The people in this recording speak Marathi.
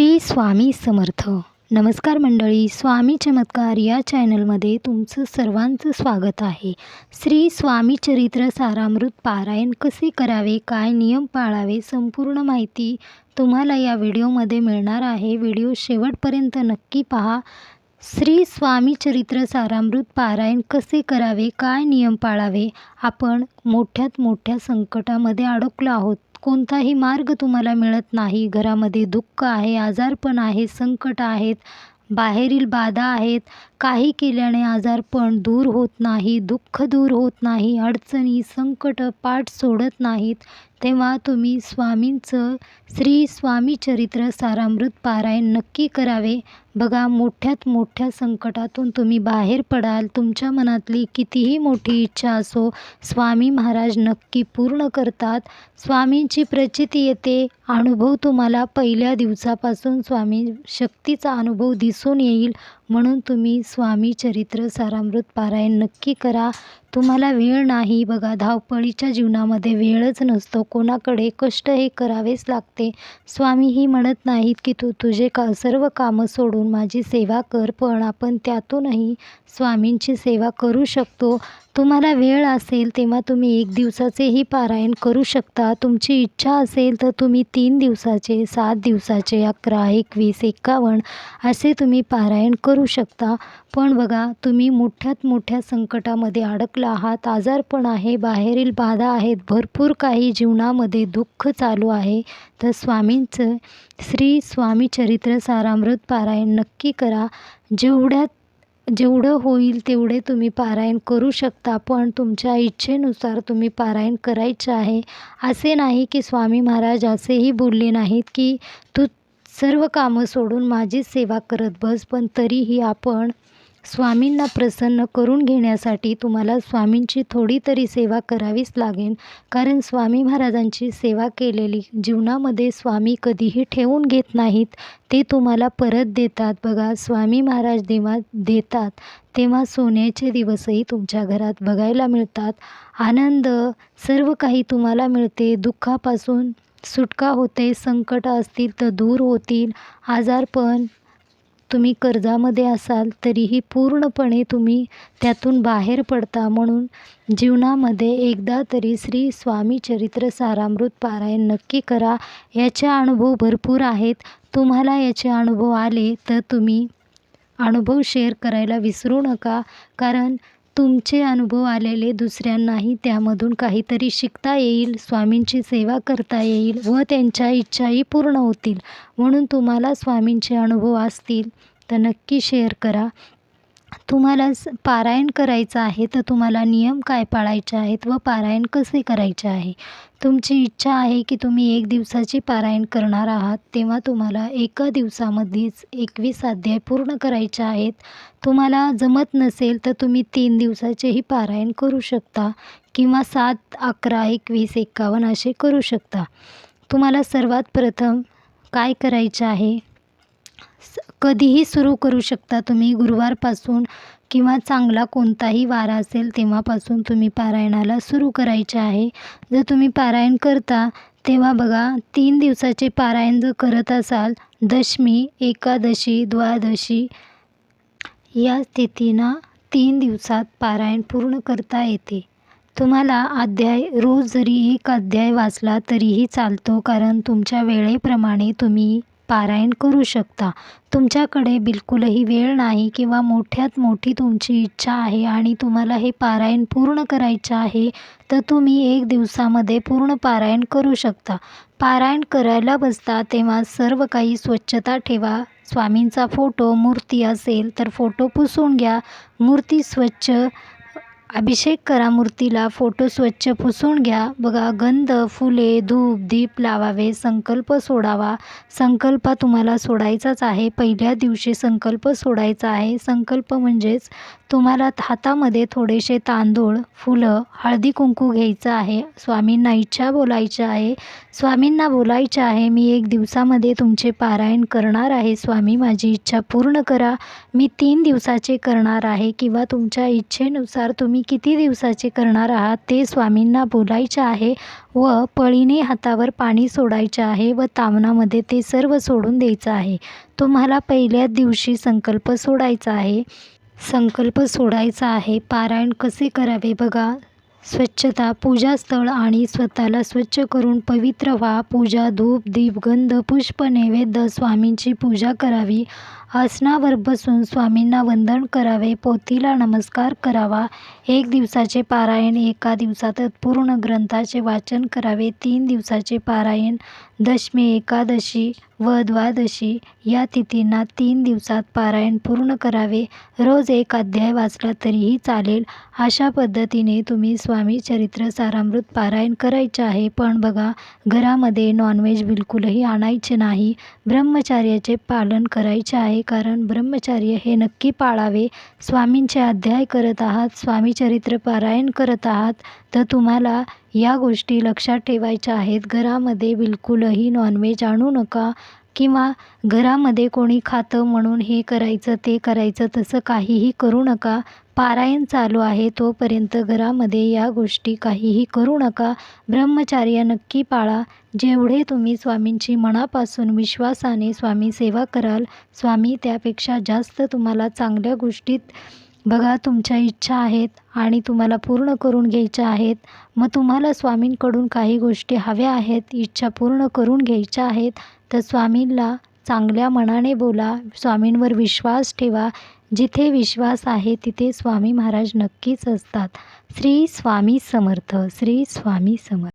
श्री स्वामी समर्थ. नमस्कार मंडळी स्वामी चमत्कार या चॅनलमध्ये तुमचं सर्वांचं स्वागत आहे. श्री स्वामी चरित्र सारामृत पारायण कसे करावे काय नियम पाळावे संपूर्ण माहिती तुम्हाला या व्हिडिओमध्ये मिळणार आहे. व्हिडिओ शेवटपर्यंत नक्की पहा. श्री स्वामी चरित्र सारामृत पारायण कसे करावे काय नियम पाळावे आपण मोठ्यात मोठ्या संकटामध्ये अडकलो आहोत. कोणताही मार्ग तुम्हाला मिळत नाही. घरामध्ये दुःख आहे आजारपण आहे संकट आहेत बाहेरील बाधा आहेत. काही केल्याने आजारपण दूर होत नाही दुःख दूर होत नाही अडचणी संकट पाठ सोडत नाहीत. तेव्हा तुम्ही स्वामींचं श्री स्वामी चरित्र सारामृत पारायण नक्की करावे. बघा मोठ्यात मोठ्या संकटातून तुम्ही बाहेर पडाल. तुमच्या मनातली कितीही मोठी इच्छा असो स्वामी महाराज नक्की पूर्ण करतात. स्वामींची प्रचिती येते. अनुभव तुम्हाला पहिल्या दिवसापासून स्वामी शक्तीचा अनुभव दिसून येईल. म्हणून तुम्ही स्वामी चरित्र सारामृत पारायण नक्की करा. तुम्हाला वेळ नाही बघा धावपळीच्या जीवनामध्ये वेळच नसतो. कोणाकडे कष्ट हे करावेच लागते. स्वामीही म्हणत नाहीत की तू तुझे का सर्व कामं सोडून माझी सेवा कर पण आपण त्यातूनही स्वामींची सेवा करू शकतो. तुम्हाला वेळ असेल तेव्हा तुम्ही एक दिवसाचेही पारायण करू शकता. तुमची इच्छा असेल तर तुम्ही तीन दिवसाचे सात दिवसाचे अकरा एकवीस एकावन्न असे तुम्ही पारायण करू शकता. पण बघा तुम्ही मोठ्यात मोठ्या संकटामध्ये अडकला आहात. आजारपण आहे बाहेरील बाधा आहेत भरपूर काही जीवनामध्ये दुःख चालू आहे. तर स्वामींचं श्री स्वामी चरित्र सारामृत पारायण नक्की करा. जेवढ्यात जेवढं होईल तेवढे तुम्ही पारायण करू शकता पण तुमच्या इच्छेनुसार तुम्ही पारायण करायचे आहे. असे नाही की स्वामी महाराज असेही बोलले नाहीत की तू सर्व कामं सोडून माझीच सेवा करत बस पण तरीही आपण स्वामींना प्रसन्न करून घेण्यासाठी तुम्हाला स्वामींची थोडी तरी सेवा करावीच लागेल. कारण स्वामी महाराजांची सेवा केलेली जीवनामध्ये स्वामी कधीही ठेवून घेत नाहीत. ते तुम्हाला परत देतात. बघा स्वामी महाराज देवा देतात तेव्हा सोन्याचे दिवसही तुमच्या घरात बघायला मिळतात. आनंद सर्व काही तुम्हाला मिळते. दुःखापासून सुटका होते संकट असतील तर दूर होतील. आजारपण तुम्ही कर्जामध्ये असाल तरीही पूर्णपणे तुम्ही त्यातून बाहेर पडता म्हणून जीवनामध्ये एकदा तरी श्री स्वामी चरित्र सारामृत पारायण नक्की करा. याचे अनुभव भरपूर आहेत. तुम्हाला याचे अनुभव आले तर तुम्ही अनुभव शेअर करायला विसरू नका. कारण तुमचे अनुभव आलेले दुसऱ्यांनाही त्यामधून काहीतरी शिकता येईल स्वामींची सेवा करता येईल व त्यांच्या इच्छाही पूर्ण होतील. म्हणून तुम्हाला स्वामींचे अनुभव असतील तर नक्की शेअर करा. तुम्हाला स पारायण करायचं आहे तर तुम्हाला नियम काय पाळायचे आहेत व पारायण कसे करायचे आहे? तुमची इच्छा आहे की तुम्ही एक दिवसाचे पारायण करणार आहात तेव्हा तुम्हाला एका दिवसामध्येच एकवीस अध्याय पूर्ण करायचे आहेत. तुम्हाला जमत नसेल तर तुम्ही तीन दिवसाचेही पारायण करू शकता किंवा सात अकरा एकवीस एक्कावन्न असे करू शकता. तुम्हाला सर्वात प्रथम काय करायचे आहे? कधीही सुरू करू शकता तुम्ही. गुरुवारपासून किंवा चांगला कोणताही वार असेल तेव्हापासून तुम्ही पारायणाला सुरू करायचे आहे. जर तुम्ही पारायण करता तेव्हा बघा तीन दिवसाचे पारायण जर करत असाल दशमी एकादशी द्वादशी या तिथींना तीन दिवसात पारायण पूर्ण करता येते. तुम्हाला अध्याय रोज जरी एक अध्याय वाचला तरीही चालतो कारण तुमच्या वेळेप्रमाणे तुम्ही पारायण करू शकता. तुमच्याकडे बिलकुलही वेळ नाही किंवा मोठ्यात मोठी तुमची इच्छा आहे आणि तुम्हाला हे पारायण पूर्ण करायचं आहे तर तुम्ही एक दिवसामध्ये पूर्ण पारायण करू शकता. पारायण करायला बसता तेव्हा सर्व काही स्वच्छता ठेवा. स्वामींचा फोटो मूर्ती असेल तर फोटो पुसून घ्या. मूर्ती स्वच्छ अभिषेक करा मूर्तीला फोटो स्वच्छ पुसून घ्या. बघा गंध फुले धूप दीप लावावे संकल्प सोडावा. संकल्प तुम्हाला सोडायचाच आहे. पहिल्या दिवशी संकल्प सोडायचा आहे. संकल्प म्हणजेच तुम्हाला हातामध्ये थोडेसे तांदूळ फुलं हळदी कुंकू घ्यायचं आहे. स्वामींना इच्छा बोलायची आहे. स्वामींना बोलायचं आहे मी एक दिवसामध्ये तुमचे पारायण करणार आहे. स्वामी माझी इच्छा पूर्ण करा. मी तीन दिवसाचे करणार आहे किंवा तुमच्या इच्छेनुसार तुम्ही तुम्ही किती दिवसाचे करणार आहात ते स्वामींना बोलायचे आहे व पळीने हातावर पाणी सोडायचे आहे व तामणामध्ये ते सर्व सोडून द्यायचं आहे. तुम्हाला पहिल्या दिवशी संकल्प सोडायचा आहे. संकल्प सोडायचा आहे. पारायण कसे करावे बघा. स्वच्छता पूजास्थळ आणि स्वतःला स्वच्छ करून पवित्र व्हा. पूजा धूप दीप गंध पुष्प नैवेद्य स्वामींची पूजा करावी. आसनावर बसून स्वामींना वंदन करावे. पोथीला नमस्कार करावा. एक दिवसाचे पारायण एका दिवसात पूर्ण ग्रंथाचे वाचन करावे. तीन दिवसाचे पारायण दशमी एकादशी व द्वादशी या तिथींना तीन दिवसात पारायण पूर्ण करावे. रोज एक अध्याय वाचला तरीही चालेल. अशा पद्धतीने तुम्ही स्वामी चरित्र सारामृत पारायण करायचे आहे. पण बघा घरामध्ये नॉनव्हेज बिलकुलही आणायचे नाही. ब्रह्मचार्याचे पालन करायचे आहे कारण ब्रह्मचार्य हे नक्की पाळावे. स्वामींचे अध्याय करत आहात स्वामी चरित्र पारायण करत आहात तर तुम्हाला या गोष्टी लक्षात ठेवायच्या आहेत. घरामध्ये बिलकुलही नॉनव्हेज आणू नका किंवा घरामध्ये कोणी खातं म्हणून हे करायचं ते करायचं तसं काहीही करू नका. पारायण चालू आहे तोपर्यंत घरामध्ये या गोष्टी काहीही करू नका. ब्रह्मचार्य नक्की पाळा. जेवढे तुम्ही स्वामींची मनापासून विश्वासाने स्वामी सेवा कराल स्वामी त्यापेक्षा जास्त तुम्हाला चांगल्या गोष्टीत बघा तुमच्या इच्छा आहेत आणि तुम्हाला पूर्ण करून घ्यायच्या आहेत. मग तुम्हाला स्वामींकडून काही गोष्टी हव्या आहेत इच्छा पूर्ण करून घ्यायच्या आहेत. तर स्वामींना चांगल्या मनाने बोला स्वामींवर विश्वास ठेवा. जिथे विश्वास आहे तिथे स्वामी महाराज नक्कीच असतात. श्री स्वामी समर्थ श्री स्वामी समर्थ.